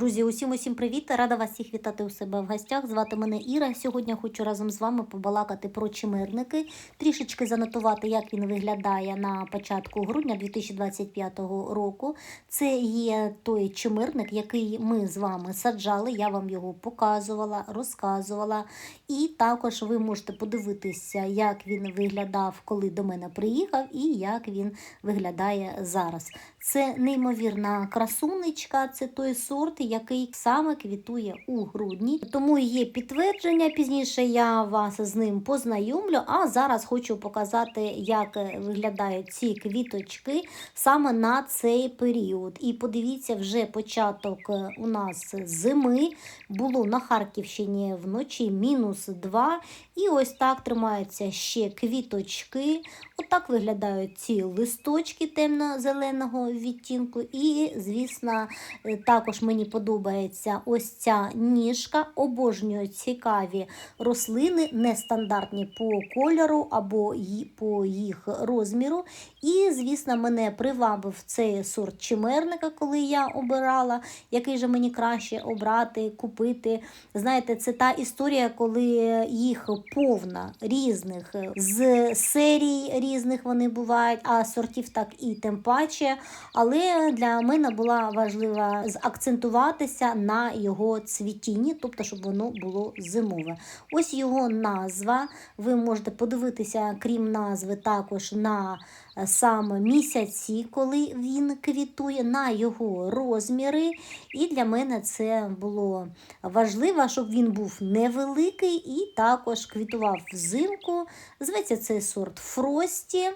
Друзі, усім усім привіт! Рада вас всіх вітати у себе в гостях. Звати мене Іра. Сьогодні хочу разом з вами побалакати про чимирники, трішечки занотувати, як він виглядає на початку грудня 2025 року. Це є той чимирник, який ми з вами саджали. Я вам його показувала, розказувала. І також ви можете подивитися, як він виглядав, коли до мене приїхав, і як він виглядає зараз. Це неймовірна красунечка, це той сорт, який саме квітує у грудні. Тому є підтвердження. Пізніше я вас з ним познайомлю. А зараз хочу показати, як виглядають ці квіточки саме на цей період. І подивіться, вже початок у нас зими було на Харківщині вночі мінус 2. І ось так тримаються ще квіточки. Отак виглядають ці листочки темно-зеленого відтінку. І, звісно, е, також мені подобається ось ця ніжка. Обожнюю цікаві рослини, нестандартні по кольору або по їх розміру. І, звісно, мене привабив цей сорт чимерника, коли я обирала, який же мені краще обрати, купити. Знаєте, це та історія, коли їх повна різних з серій різних вони бувають, а сортів так і тим паче. Але для мене була важлива акцентуватися на його цвітінні, тобто, щоб воно було зимове. Ось його назва. Ви можете подивитися, крім назви, також на саме місяці, коли він квітує, на його розміри. І для мене це було важливо, щоб він був невеликий і також квітував взимку. Зветься цей сорт Фрості.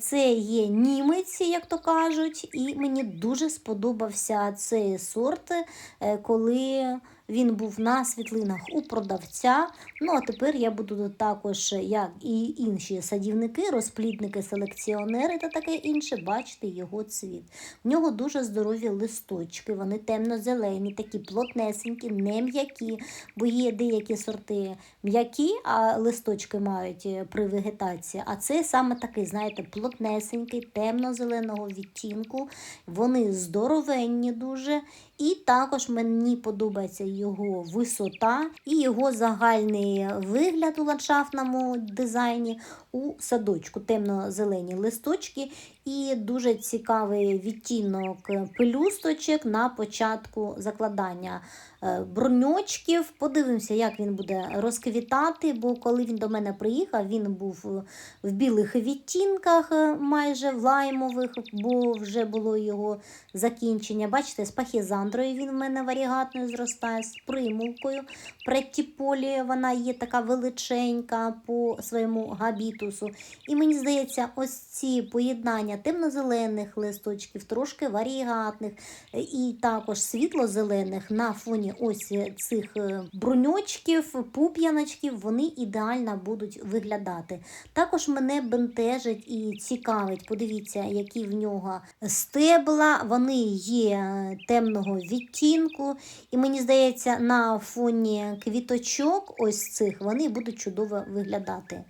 Це є німець, як то кажуть, і мені дуже сподобався цей сорт, е, коли він був на світлинах у продавця. Ну а тепер я буду також, як і інші садівники, розплідники, селекціонери та таке інше, бачити його цвіт. В нього дуже здорові листочки, вони темно-зелені, такі плотнесенькі, не м'які, бо є деякі сорти м'які, а листочки мають е, при вегетації. А це саме такий, знаєте, плотнесенький, темно-зеленого відтінку. Вони здоровенні дуже. І також мені подобається його висота і його загальний вигляд у ландшафтному дизайні у садочку. Темно-зелені листочки і дуже цікавий відтінок пелюсточок на початку закладання е, броньочків. Подивимося, як він буде розквітати, бо коли він до мене приїхав, він був в білих відтінках, е, майже в лаймових, бо вже було його закінчення. Бачите, з пахізандрою він в мене варігатною зростає, з примулкою. Преттіполі вона є така величенька по своєму габітусу. І мені здається, ось ці поєднання темно-зелених листочків, трошки варігатних е, і також світло-зелених на фоні ось цих е, бруньочків, пуп'яночків, вони ідеально будуть виглядати. Також мене бентежить і цікавить, подивіться, які в нього стебла, вони є темного відтінку. І мені здається, на фоні квіточок ось цих вони будуть чудово виглядати.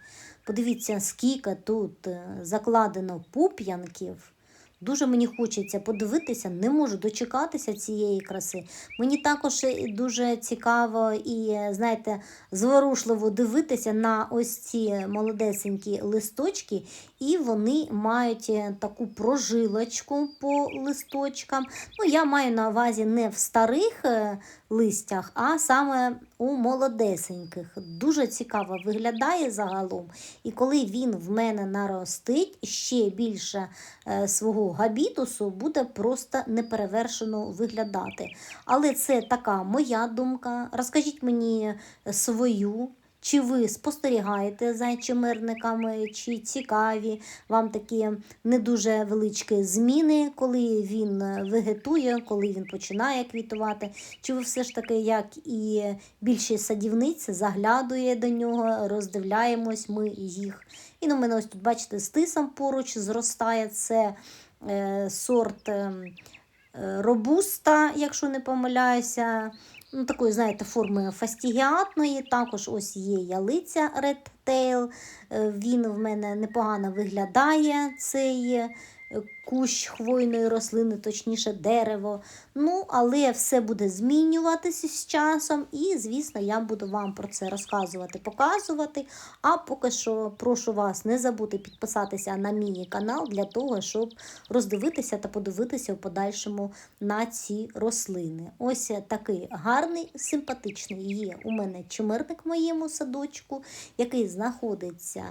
Подивіться, скільки тут е, закладено пуп'янків. Дуже мені хочеться подивитися, не можу дочекатися цієї краси. Мені також е, дуже цікаво і, е, знаєте, зворушливо дивитися на ось ці молодесенькі листочки, і вони мають таку прожилочку по листочкам. Ну, я маю на увазі не в старих листях, а саме у молодесеньких. Дуже цікаво виглядає загалом. І коли він в мене наростить ще більше е, свого габітусу, буде просто неперевершено виглядати. Але це така моя думка. Розкажіть мені свою. Чи ви спостерігаєте за чимерниками, чи цікаві вам такі не дуже величкі зміни, коли він вегетує, коли він починає квітувати? Чи ви все ж таки, як і більшість садівниць, заглядує до нього, роздивляємось ми їх? І ну, мене ось тут, бачите, з тисом поруч зростає це е, сорт е, е, робуста, якщо не помиляюся ну, такої, знаєте, форми фастігіатної. Також ось є ялиця Red Tail. Е, Він в мене непогано виглядає, цей е, кущ хвойної рослини, точніше дерево. Ну, але все буде змінюватися з часом, і, звісно, я буду вам про це розказувати, показувати. А поки що прошу вас не забути підписатися на мій канал для того, щоб роздивитися та подивитися в подальшому на ці рослини. Ось такий гарний, симпатичний є у мене чимерник в моєму садочку, який знаходиться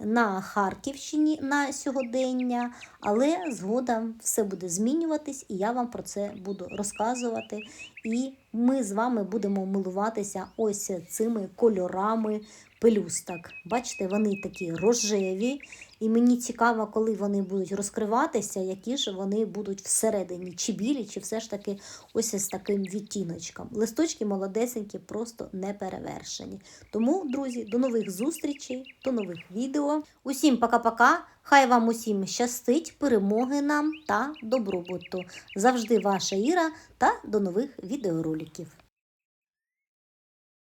на Харківщині на сьогодення, але згодом все буде змінюватись, і я вам про це буду розказувати. І ми з вами будемо милуватися ось цими кольорами пелюсток. Бачите, вони такі рожеві, і мені цікаво, коли вони будуть розкриватися, які ж вони будуть всередині, чи білі, чи все ж таки ось з таким відтіночком. Листочки молодесенькі, просто не перевершені. Тому, друзі, до нових зустрічей, до нових відео. Усім пока-пока. Хай вам усім щастить, перемоги нам та добробуту. Завжди ваша Іра та до нових відеороликів.